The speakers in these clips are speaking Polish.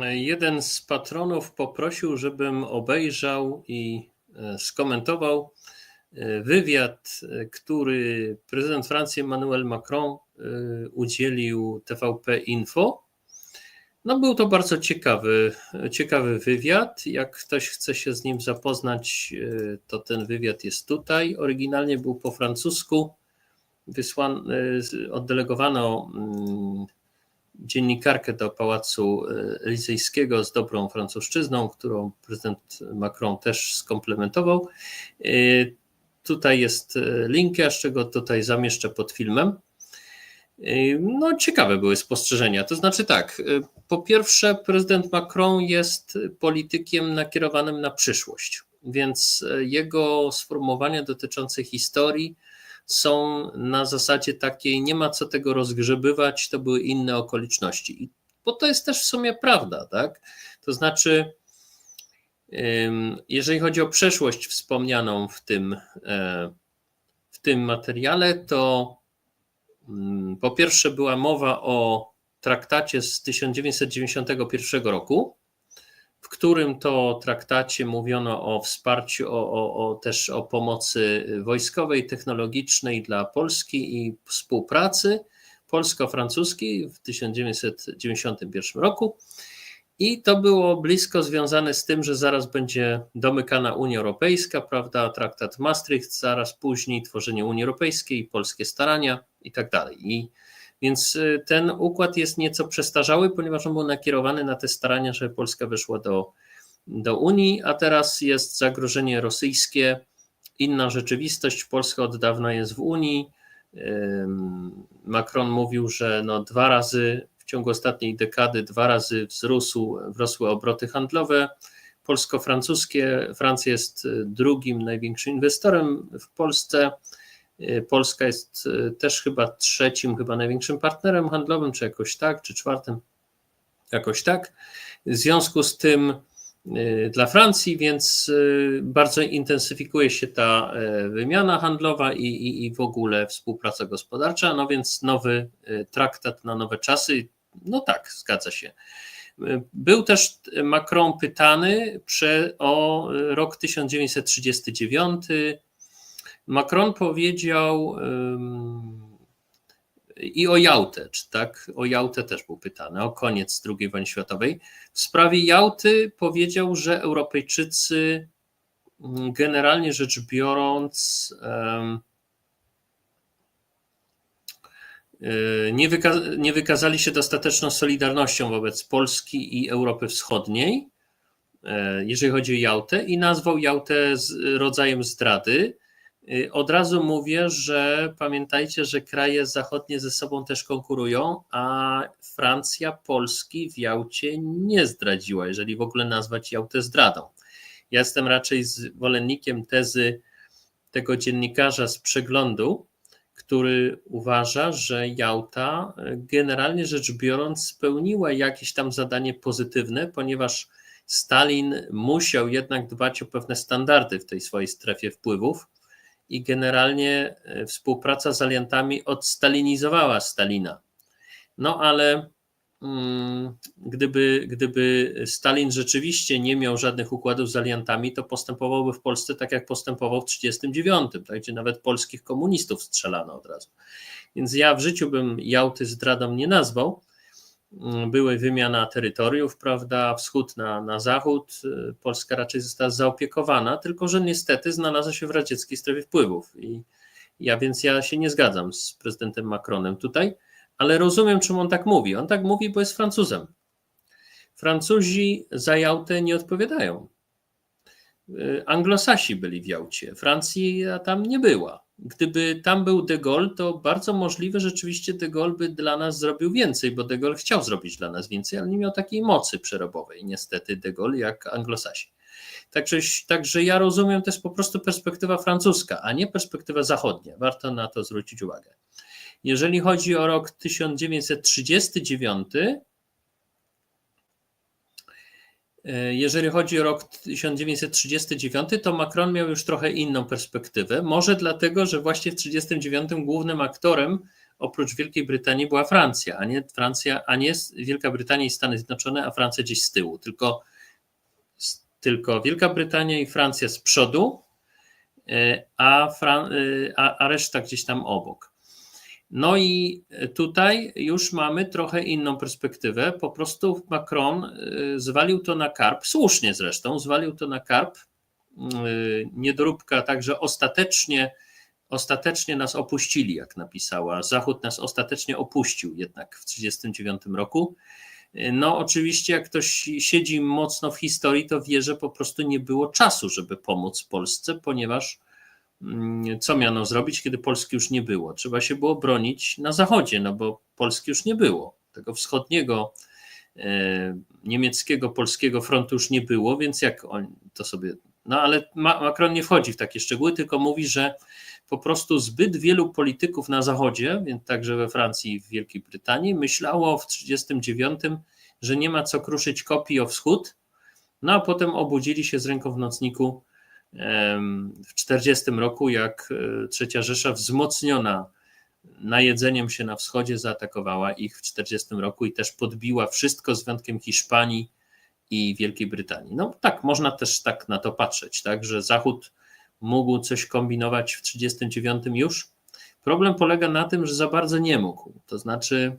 jeden z patronów poprosił, żebym obejrzał i e, skomentował e, wywiad, e, który prezydent Francji Emmanuel Macron udzielił TVP Info. No był to bardzo ciekawy, ciekawy wywiad. Jak ktoś chce się z nim zapoznać, to ten wywiad jest tutaj. Oryginalnie był po francusku. Wysłano, oddelegowano mm, dziennikarkę do Pałacu e, Elizejskiego z dobrą francuszczyzną, którą prezydent Macron też skomplementował. E, tutaj jest e, link, ja czego tutaj zamieszczę pod filmem. No, ciekawe były spostrzeżenia. To znaczy tak, po pierwsze, prezydent Macron jest politykiem nakierowanym na przyszłość, więc jego sformułowania dotyczące historii są na zasadzie takiej, nie ma co tego rozgrzebywać, to były inne okoliczności. Bo to jest też w sumie prawda, tak? To znaczy, jeżeli chodzi o przeszłość wspomnianą w tym, e, w tym materiale, to po pierwsze była mowa o traktacie z 1991 roku, w którym to traktacie mówiono o wsparciu, o, o, o, też o pomocy wojskowej, technologicznej dla Polski i współpracy polsko-francuskiej w 1991 roku. I to było blisko związane z tym, że zaraz będzie domykana Unia Europejska, prawda? Traktat Maastricht, zaraz później tworzenie Unii Europejskiej, polskie starania i tak dalej. I więc y, ten układ jest nieco przestarzały, ponieważ on był nakierowany na te starania, żeby Polska wyszła do, do Unii, a teraz jest zagrożenie rosyjskie, inna rzeczywistość. Polska od dawna jest w Unii. Macron mówił, że no dwa razy w ciągu ostatniej dekady, dwa razy wzrósł, wzrosły obroty handlowe polsko-francuskie. Francja jest y, drugim największym inwestorem w Polsce. Y, Polska jest y, też chyba trzecim, chyba największym partnerem handlowym, czy jakoś tak, czy czwartym, jakoś tak. W związku z tym y, dla Francji, więc bardzo intensyfikuje się ta wymiana handlowa i, i, i w ogóle współpraca gospodarcza. No więc nowy traktat na nowe czasy. No tak, zgadza się. Był też Macron pytany o rok 1939 Macron powiedział i o Jałtę, czy tak? O Jałtę też był pytany, o koniec II wojny światowej. W sprawie Jałty powiedział, że Europejczycy mm, generalnie rzecz biorąc y, nie, wyka nie wykazali się dostateczną solidarnością wobec Polski i Europy Wschodniej, e, jeżeli chodzi o Jałtę, i nazwał Jałtę rodzajem zdrady. Y, od razu mówię, że pamiętajcie, że kraje zachodnie ze sobą też konkurują, a Francja Polski w Jałcie nie zdradziła, jeżeli w ogóle nazwać Jałtę zdradą. Ja jestem raczej zwolennikiem tezy tego dziennikarza z przeglądu, który uważa, że Jałta generalnie rzecz biorąc spełniła jakieś tam zadanie pozytywne, ponieważ Stalin musiał jednak dbać o pewne standardy w tej swojej strefie wpływów i generalnie e, współpraca z aliantami odstalinizowała Stalina. No ale mm, gdyby, gdyby Stalin rzeczywiście nie miał żadnych układów z aliantami, to postępowałby w Polsce tak, jak postępował w 1939, tak, gdzie nawet polskich komunistów strzelano od razu. Więc ja w życiu bym Jałty zdradą nie nazwał, były wymiana terytoriów, prawda, wschód na, na zachód. Y, Polska raczej została zaopiekowana, tylko że niestety znalazła się w radzieckiej strefie wpływów. I ja więc ja się nie zgadzam z prezydentem Macronem tutaj, ale rozumiem, czym on tak mówi. On tak mówi, bo jest Francuzem. Francuzi za Jałtę nie odpowiadają. Y, Anglosasi byli w Jałcie, Francji tam nie była. Gdyby tam był De Gaulle, to bardzo możliwe rzeczywiście De Gaulle by dla nas zrobił więcej, bo De Gaulle chciał zrobić dla nas więcej, ale nie miał takiej mocy przerobowej, niestety De Gaulle, jak Anglosasi. Także, także ja rozumiem, to jest po prostu perspektywa francuska, a nie perspektywa zachodnia. Warto na to zwrócić uwagę. Jeżeli chodzi o rok 1939, E, jeżeli chodzi o rok 1939, to Macron miał już trochę inną perspektywę. Może dlatego, że właśnie w 1939 głównym aktorem oprócz Wielkiej Brytanii była Francja, a nie Francja, a nie Wielka Brytania i Stany Zjednoczone, a Francja gdzieś z tyłu. Tylko, tylko Wielka Brytania i Francja z przodu, a, Fran- a, a reszta gdzieś tam obok. No i tutaj już mamy trochę inną perspektywę. Po prostu Macron y, zwalił to na karp, słusznie zresztą, zwalił to na karp y, niedoróbka, także ostatecznie, ostatecznie nas opuścili, jak napisała. Zachód nas ostatecznie opuścił jednak w 1939 roku. No, oczywiście, jak ktoś siedzi mocno w historii, to wie, że po prostu nie było czasu, żeby pomóc Polsce, ponieważ co miano zrobić, kiedy Polski już nie było? Trzeba się było bronić na zachodzie, no bo Polski już nie było. Tego wschodniego e, niemieckiego, polskiego frontu już nie było, więc jak on to sobie. No ale Macron nie wchodzi w takie szczegóły, tylko mówi, że po prostu zbyt wielu polityków na zachodzie, więc także we Francji i w Wielkiej Brytanii, myślało w 1939, że nie ma co kruszyć kopii o wschód, no a potem obudzili się z ręką w nocniku w 1940 roku, jak e, Trzecia Rzesza wzmocniona najedzeniem się na wschodzie zaatakowała ich w 1940 roku i też podbiła wszystko z wyjątkiem Hiszpanii i Wielkiej Brytanii. No tak, można też tak na to patrzeć, tak, że Zachód mógł coś kombinować w 1939 już. Problem polega na tym, że za bardzo nie mógł. To znaczy,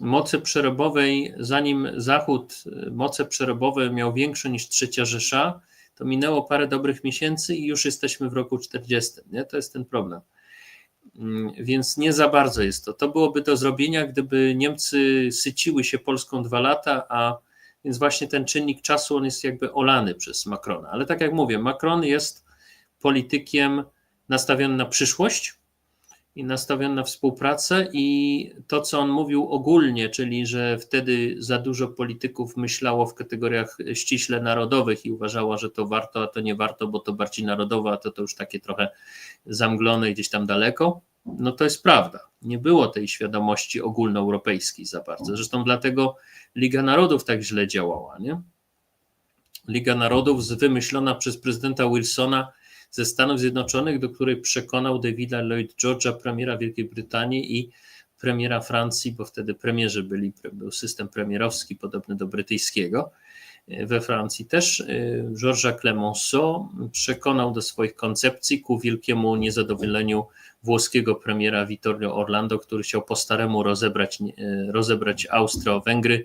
mocy przerobowej, zanim Zachód e, moce przerobowe miał większe niż Trzecia Rzesza, to minęło parę dobrych miesięcy i już jesteśmy w roku 40. Nie? To jest ten problem. Mm, więc nie za bardzo jest to. To byłoby do zrobienia, gdyby Niemcy syciły się Polską dwa lata, a więc właśnie ten czynnik czasu on jest jakby olany przez Macrona. Ale tak jak mówię, Macron jest politykiem nastawionym na przyszłość, i nastawiony na współpracę i to, co on mówił ogólnie, czyli że wtedy za dużo polityków myślało w kategoriach ściśle narodowych i uważało, że to warto, a to nie warto, bo to bardziej narodowe, a to, to już takie trochę zamglone gdzieś tam daleko, no to jest prawda. Nie było tej świadomości ogólnoeuropejskiej za bardzo. Zresztą dlatego Liga Narodów tak źle działała, nie? Liga Narodów wymyślona przez prezydenta Wilsona ze Stanów Zjednoczonych, do której przekonał Davida Lloyd George'a, premiera Wielkiej Brytanii i premiera Francji, bo wtedy premierzy byli, był system premierowski podobny do brytyjskiego. We Francji też Georges'a Clemenceau przekonał do swoich koncepcji ku wielkiemu niezadowoleniu włoskiego premiera Vittorio Orlando, który chciał po staremu rozebrać, rozebrać Austro-Węgry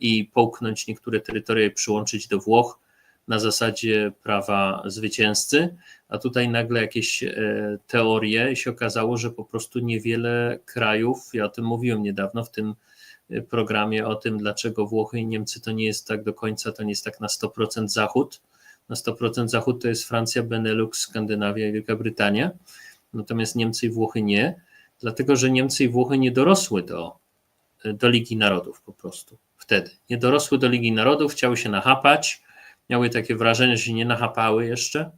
i połknąć niektóre terytoria i przyłączyć do Włoch na zasadzie prawa zwycięzcy, a tutaj nagle jakieś e, teorie się okazało, że po prostu niewiele krajów, ja o tym mówiłem niedawno w tym e, programie o tym, dlaczego Włochy i Niemcy to nie jest tak do końca, to nie jest tak na 100% Zachód. Na 100% Zachód to jest Francja, Benelux, Skandynawia i Wielka Brytania, natomiast Niemcy i Włochy nie, dlatego że Niemcy i Włochy nie dorosły do, do Ligi Narodów po prostu wtedy. Nie dorosły do Ligi Narodów, chciały się nachapać, miały takie wrażenie, że się nie nachapały jeszcze.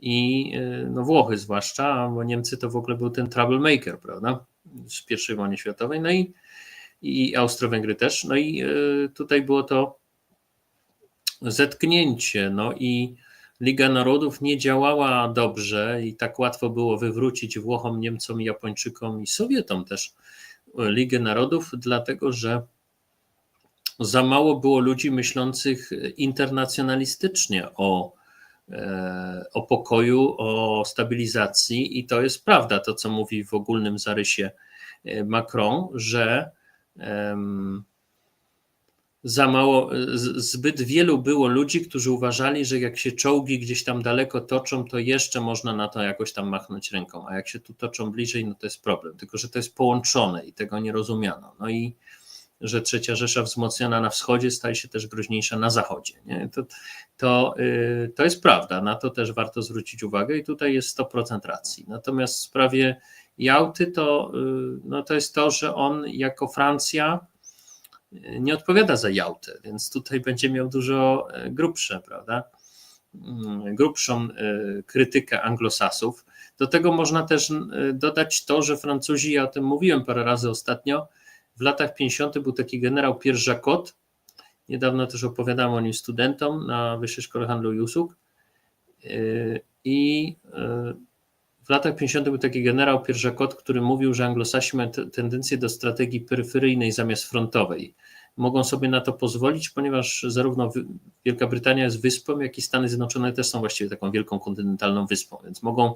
I y, no Włochy zwłaszcza, bo Niemcy to w ogóle był ten troublemaker, prawda? Z I wojny światowej, no i, i Austro-Węgry też. No i y, tutaj było to zetknięcie, no i Liga Narodów nie działała dobrze i tak łatwo było wywrócić Włochom, Niemcom, Japończykom i Sowietom też Ligę Narodów, dlatego że za mało było ludzi myślących internacjonalistycznie o, e, o pokoju, o stabilizacji, i to jest prawda, to co mówi w ogólnym zarysie e, Macron, że za mało, zbyt wielu było ludzi, którzy uważali, że jak się czołgi gdzieś tam daleko toczą, to jeszcze można na to jakoś tam machnąć ręką, a jak się tu toczą bliżej, no to jest problem. Tylko, że to jest połączone i tego nie rozumiano. No i że trzecia Rzesza wzmocniona na wschodzie staje się też groźniejsza na zachodzie. Nie? To, to, yy, to jest prawda, na to też warto zwrócić uwagę i tutaj jest 100% racji. Natomiast w sprawie Jałty to, yy, no to jest to, że on jako Francja yy, nie odpowiada za Jałtę, więc tutaj będzie miał dużo grubsze, prawda? Yy, grubszą krytykę anglosasów. Do tego można też dodać to, że Francuzi, ja o tym mówiłem parę razy ostatnio, w latach 50. był taki generał Pierre Jacot. Niedawno też opowiadałem o nim studentom na Wyższej Szkole Handlu i Usług. Yy, I yy, w latach 50. był taki generał Pierzakot, który mówił, że anglosasi mają tendencję do strategii peryferyjnej zamiast frontowej. Mogą sobie na to pozwolić, ponieważ zarówno Wielka Brytania jest wyspą, jak i Stany Zjednoczone też są właściwie taką wielką kontynentalną wyspą, więc mogą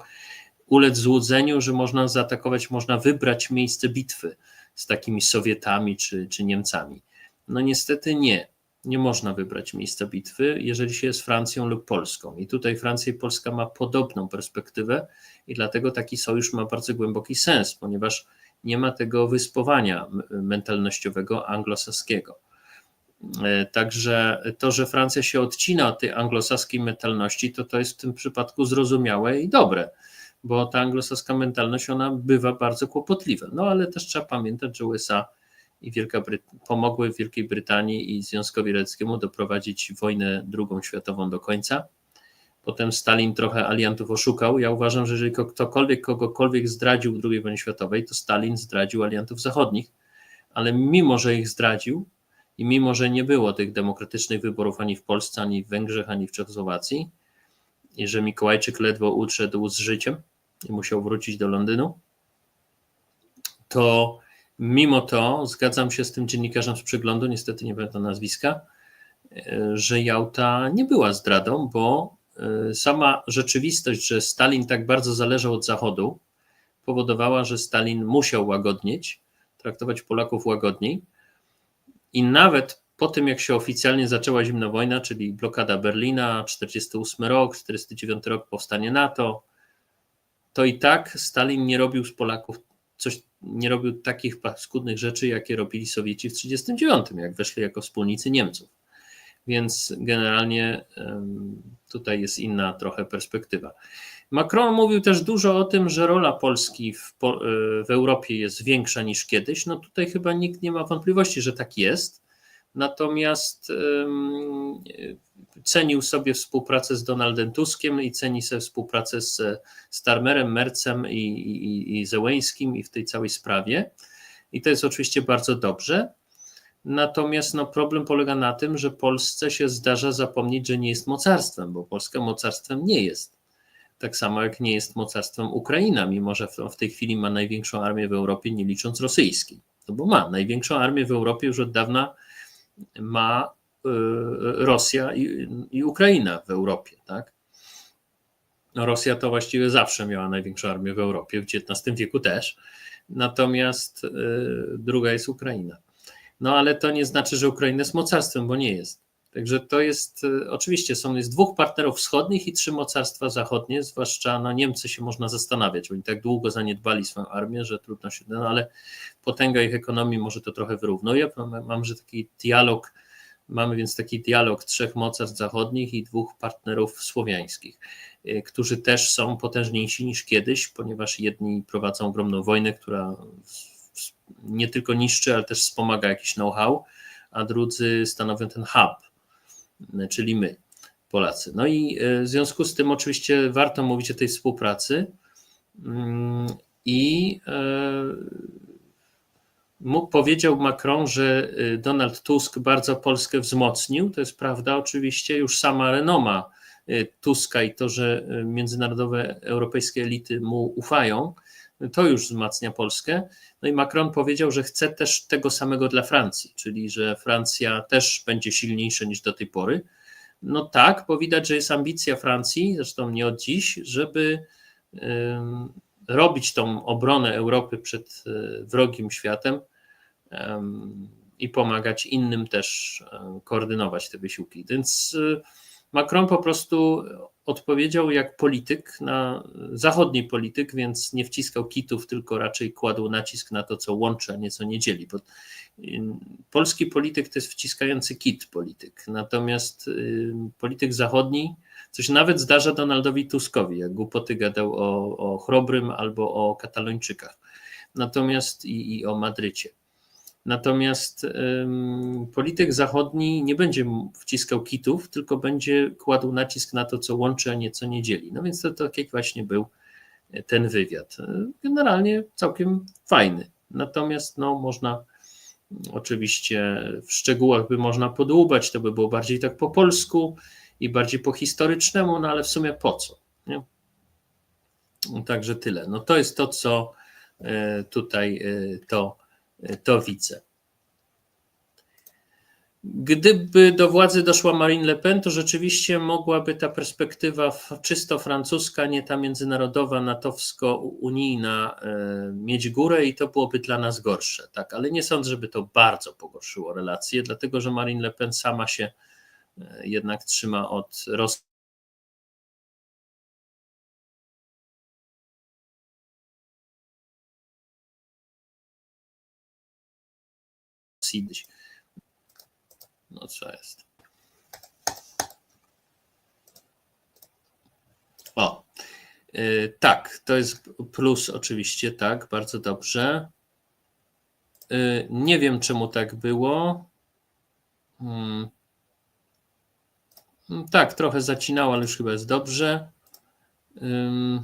ulec złudzeniu, że można zaatakować, można wybrać miejsce bitwy z takimi Sowietami czy, czy Niemcami. No niestety nie. Nie można wybrać miejsca bitwy, jeżeli się jest Francją lub Polską. I tutaj Francja i Polska ma podobną perspektywę, i dlatego taki sojusz ma bardzo głęboki sens, ponieważ nie ma tego wyspowania mentalnościowego anglosaskiego. E, także to, że Francja się odcina od tej anglosaskiej mentalności, to to jest w tym przypadku zrozumiałe i dobre, bo ta anglosaska mentalność ona bywa bardzo kłopotliwa. No ale też trzeba pamiętać, że USA i Wielka Bryt pomogły Wielkiej Brytanii i Związkowi Radzieckiemu doprowadzić wojnę drugą światową do końca. Potem Stalin trochę aliantów oszukał. Ja uważam, że jeżeli ktokolwiek kogokolwiek zdradził w II wojnie światowej, to Stalin zdradził aliantów zachodnich, ale mimo, że ich zdradził i mimo, że nie było tych demokratycznych wyborów ani w Polsce, ani w Węgrzech, ani w Czechosłowacji, i że Mikołajczyk ledwo uszedł z życiem i musiał wrócić do Londynu, to mimo to zgadzam się z tym dziennikarzem z przeglądu, niestety nie pamiętam nazwiska, że Jałta nie była zdradą, bo Y, sama rzeczywistość, że Stalin tak bardzo zależał od Zachodu, powodowała, że Stalin musiał łagodnieć, traktować Polaków łagodniej. I nawet po tym, jak się oficjalnie zaczęła zimna wojna, czyli blokada Berlina, 48 rok, 49 rok powstanie NATO, to i tak Stalin nie robił z Polaków coś, nie robił takich paskudnych rzeczy, jakie robili Sowieci w 1939, jak weszli jako wspólnicy Niemców więc generalnie tutaj jest inna trochę perspektywa. Macron mówił też dużo o tym, że rola Polski w, e, w, Europie jest większa niż kiedyś. No tutaj chyba nikt nie ma wątpliwości, że tak jest. Natomiast cenił sobie współpracę z Donaldem Tuskiem i ceni sobie współpracę z Starmerem, Mercem i, i, i Zełęskim i w tej całej sprawie. I to jest oczywiście bardzo dobrze. Natomiast no, problem polega na tym, że Polsce się zdarza zapomnieć, że nie jest mocarstwem, bo Polska mocarstwem nie jest. Tak samo jak nie jest mocarstwem Ukraina, mimo że w tej chwili ma największą armię w Europie, nie licząc rosyjskiej. No bo ma największą armię w Europie już od dawna ma y, Rosja i, i, Ukraina w Europie, tak? No Rosja to właściwie zawsze miała największą armię w Europie, w XIX wieku też. Natomiast y, druga jest Ukraina. No ale to nie znaczy, że Ukraina jest mocarstwem, bo nie jest. Także to jest, e, oczywiście są jest dwóch partnerów wschodnich i trzy mocarstwa zachodnie, zwłaszcza no, Niemcy się można zastanawiać, bo oni tak długo zaniedbali swoją armię, że trudno się, no ale potęga ich ekonomii może to trochę wyrównuje. Mam, że taki dialog, mamy więc taki dialog trzech mocarstw zachodnich i dwóch partnerów słowiańskich, e, którzy też są potężniejsi niż kiedyś, ponieważ jedni prowadzą ogromną wojnę, która nie tylko niszczy, ale też wspomaga jakiś know-how, a drudzy stanowią ten hub, czyli my, Polacy. No i e, w związku z tym oczywiście warto mówić o tej współpracy mm, i powiedział Macron, że e, Donald Tusk bardzo Polskę wzmocnił. To jest prawda, oczywiście już sama renoma Tuska i to, że międzynarodowe europejskie elity mu ufają, to już wzmacnia Polskę. No i Macron powiedział, że chce też tego samego dla Francji, czyli że Francja też będzie silniejsza niż do tej pory. No tak, bo widać, że jest ambicja Francji, zresztą nie od dziś, żeby robić tą obronę Europy przed e, wrogim światem i pomagać innym też e, koordynować te wysiłki. Więc e, Macron po prostu odpowiedział jak polityk, na zachodni polityk, więc nie wciskał kitów, tylko raczej kładł nacisk na to, co łączy, a nie co nie dzieli. Bo polski polityk to jest wciskający kit polityk, natomiast polityk zachodni, coś nawet zdarza Donaldowi Tuskowi, jak głupoty gadał o, o Chrobrym albo o Katalończykach, natomiast i, i o Madrycie. Natomiast polityk zachodni nie będzie wciskał kitów, tylko będzie kładł nacisk na to, co łączy, a nie co nie dzieli. No więc to tak jak właśnie był ten wywiad. Generalnie całkiem fajny. Natomiast no, można oczywiście w szczegółach by można podłubać, to by było bardziej tak po polsku i bardziej po historycznemu, no ale w sumie po co? Nie? Także tyle. No to jest to, co e, tutaj e, to, to widzę. Gdyby do władzy doszła Marine Le Pen, to rzeczywiście mogłaby ta perspektywa czysto francuska, nie ta międzynarodowa, natowsko-unijna mieć górę i to byłoby dla nas gorsze. Tak? Ale nie sądzę, żeby to bardzo pogorszyło relacje, dlatego że Marine Le Pen sama się jednak trzyma od Rosji. No co jest? O, yy, tak, to jest plus oczywiście, tak, bardzo dobrze. Yy, nie wiem, czemu tak było. Hmm. Tak, trochę zacinało, ale już chyba jest dobrze. Yy,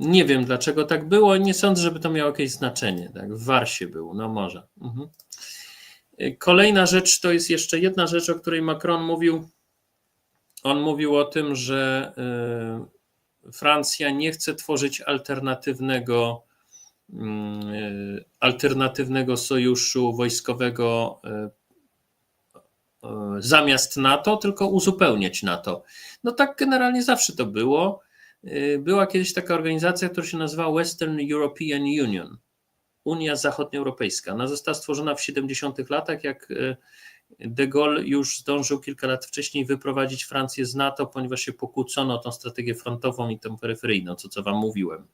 nie wiem, dlaczego tak było. Nie sądzę, żeby to miało jakieś znaczenie. Tak, w Warsie był, no może. Mhm. Kolejna rzecz to jest jeszcze jedna rzecz, o której Macron mówił. On mówił o tym, że Francja nie chce tworzyć alternatywnego, alternatywnego sojuszu wojskowego zamiast NATO, tylko uzupełniać NATO. No tak generalnie zawsze to było. Była kiedyś taka organizacja, która się nazywa Western European Union Unia Zachodnioeuropejska. Ona została stworzona w 70 latach, jak e, de Gaulle już zdążył kilka lat wcześniej wyprowadzić Francję z NATO, ponieważ się pokłócono o tą strategię frontową i tą peryferyjną, co, co wam mówiłem.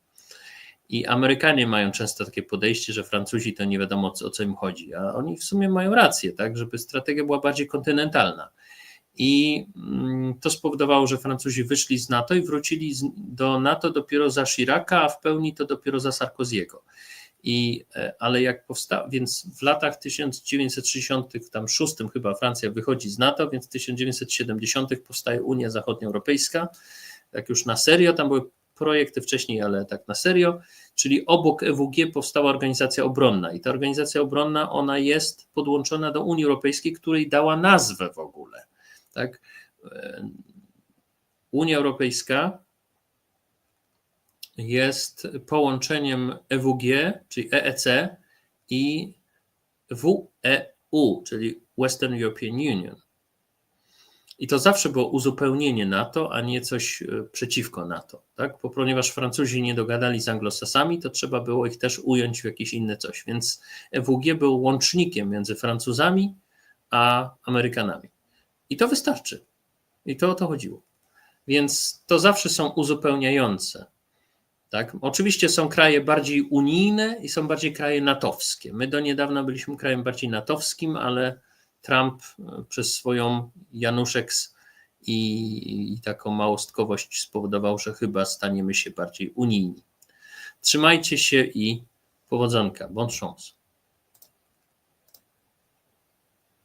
I Amerykanie mają często takie podejście, że Francuzi to nie wiadomo o co im chodzi, a oni w sumie mają rację, tak, żeby strategia była bardziej kontynentalna. I mm, to spowodowało, że Francuzi wyszli z NATO i wrócili do NATO dopiero za Chiraca, a w pełni to dopiero za Sarkoziego. I, e, ale jak powstał, więc w latach 1966 chyba Francja wychodzi z NATO, więc w 1970 powstaje Unia Zachodnioeuropejska, tak już na serio, tam były projekty wcześniej, ale tak na serio, czyli obok EWG powstała organizacja obronna. I ta organizacja obronna, ona jest podłączona do Unii Europejskiej, której dała nazwę w ogóle, tak? E, Unia Europejska jest połączeniem EWG, czyli EEC i WEU, czyli Western European Union. I to zawsze było uzupełnienie NATO, a nie coś e, przeciwko NATO. Tak? Bo ponieważ Francuzi nie dogadali z Anglosasami, to trzeba było ich też ująć w jakieś inne coś. Więc EWG był łącznikiem między Francuzami a Amerykanami. I to wystarczy. I to o to chodziło. Więc to zawsze są uzupełniające. Tak? Oczywiście są kraje bardziej unijne i są bardziej kraje natowskie. My do niedawna byliśmy krajem bardziej natowskim, ale Trump e, przez swoją Januszeks i, i taką małostkowość spowodował, że chyba staniemy się bardziej unijni. Trzymajcie się i powodzonka. Bon chance.